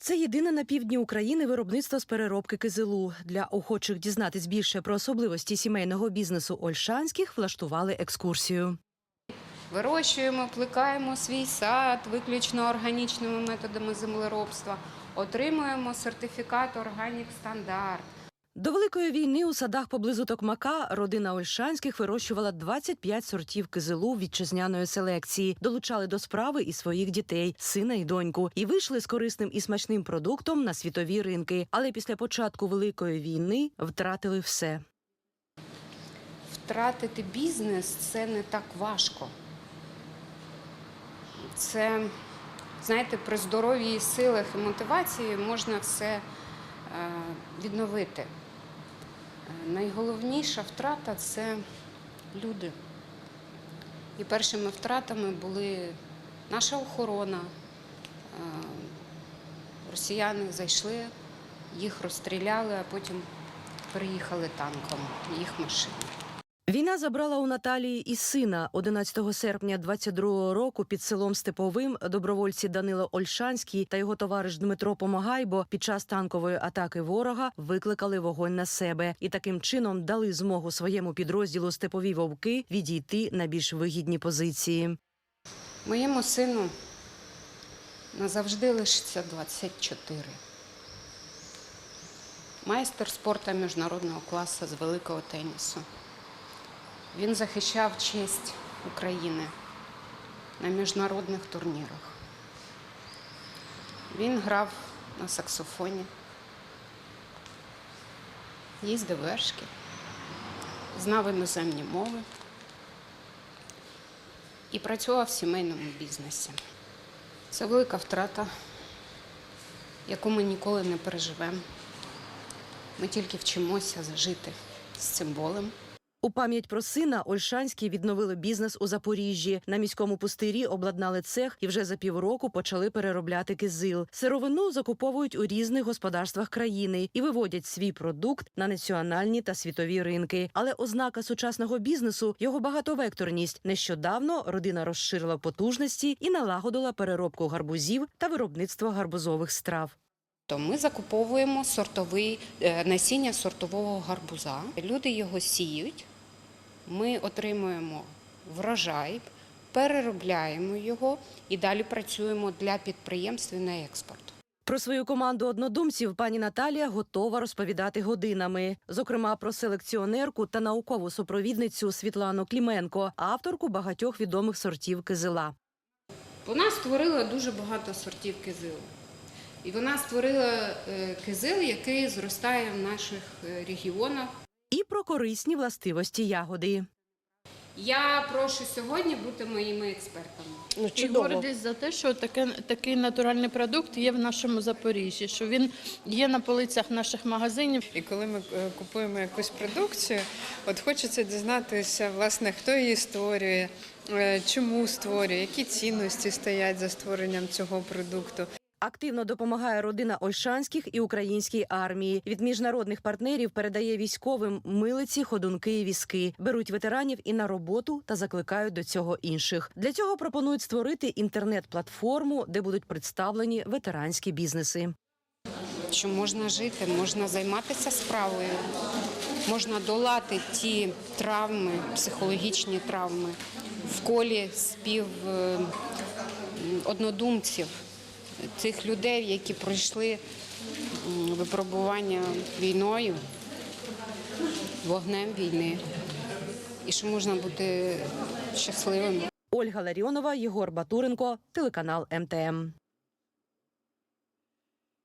Це єдине на півдні України виробництво з переробки кизилу. Для охочих дізнатись більше про особливості сімейного бізнесу Ольшанських влаштували екскурсію. Вирощуємо, плекаємо свій сад виключно органічними методами землеробства. Отримуємо сертифікат Органік Стандарт. До великої війни у садах поблизу Токмака родина Ольшанських вирощувала 25 сортів кизилу вітчизняної селекції, долучали до справи і своїх дітей, сина і доньку, і вийшли з корисним і смачним продуктом на світові ринки. Але після початку великої війни втратили все. Втратити бізнес це не так важко. Це, знаєте, при здоров'ї, силах і мотивації можна все е, відновити. Найголовніша втрата це люди. І першими втратами були наша охорона. Росіяни зайшли, їх розстріляли, а потім приїхали танком, їх машини. Війна забрала у Наталії і сина 11 серпня 22-го року під селом Степовим добровольці Данило Ольшанський та його товариш Дмитро Помагайбо під час танкової атаки ворога викликали вогонь на себе і таким чином дали змогу своєму підрозділу Степові вовки відійти на більш вигідні позиції. Моєму сину назавжди лишиться 24. Майстер спорту міжнародного класу з великого тенісу. Він захищав честь України на міжнародних турнірах. Він грав на саксофоні, їздив вершки, знав іноземні мови і працював в сімейному бізнесі. Це велика втрата, яку ми ніколи не переживемо. Ми тільки вчимося жити з цим болем. У пам'ять про сина Ольшанські відновили бізнес у Запоріжжі. На міському пустирі обладнали цех і вже за півроку почали переробляти кизил. Сировину закуповують у різних господарствах країни і виводять свій продукт на національні та світові ринки. Але ознака сучасного бізнесу його багатовекторність. Нещодавно родина розширила потужності і налагодила переробку гарбузів та виробництво гарбузових страв. То ми закуповуємо сортовий е, насіння сортового гарбуза. Люди його сіють, ми отримуємо врожай, переробляємо його і далі працюємо для підприємств і на експорт. Про свою команду однодумців пані Наталія готова розповідати годинами. Зокрема, про селекціонерку та наукову супровідницю Світлану Кліменко, авторку багатьох відомих сортів кизила. Вона створила дуже багато сортів кизилу. І вона створила е, кизил, який зростає в наших е, регіонах. І про корисні властивості ягоди. Я прошу сьогодні бути моїми експертами. Ну, І гордість за те, що таке, такий натуральний продукт є в нашому Запоріжжі, що він є на полицях наших магазинів. І коли ми е, купуємо якусь продукцію, от хочеться дізнатися, власне, хто її створює, чому створює, які цінності стоять за створенням цього продукту. Активно допомагає родина Ольшанських і українській армії. Від міжнародних партнерів передає військовим милиці, ходунки і візки. Беруть ветеранів і на роботу та закликають до цього інших. Для цього пропонують створити інтернет-платформу, де будуть представлені ветеранські бізнеси. Що можна жити, можна займатися справою, можна долати ті травми, психологічні травми в колі спів е, однодумців, тих людей, які пройшли випробування війною, вогнем війни, і що можна бути щасливим. Ольга Ларіонова, Єгор Батуренко, телеканал МТМ.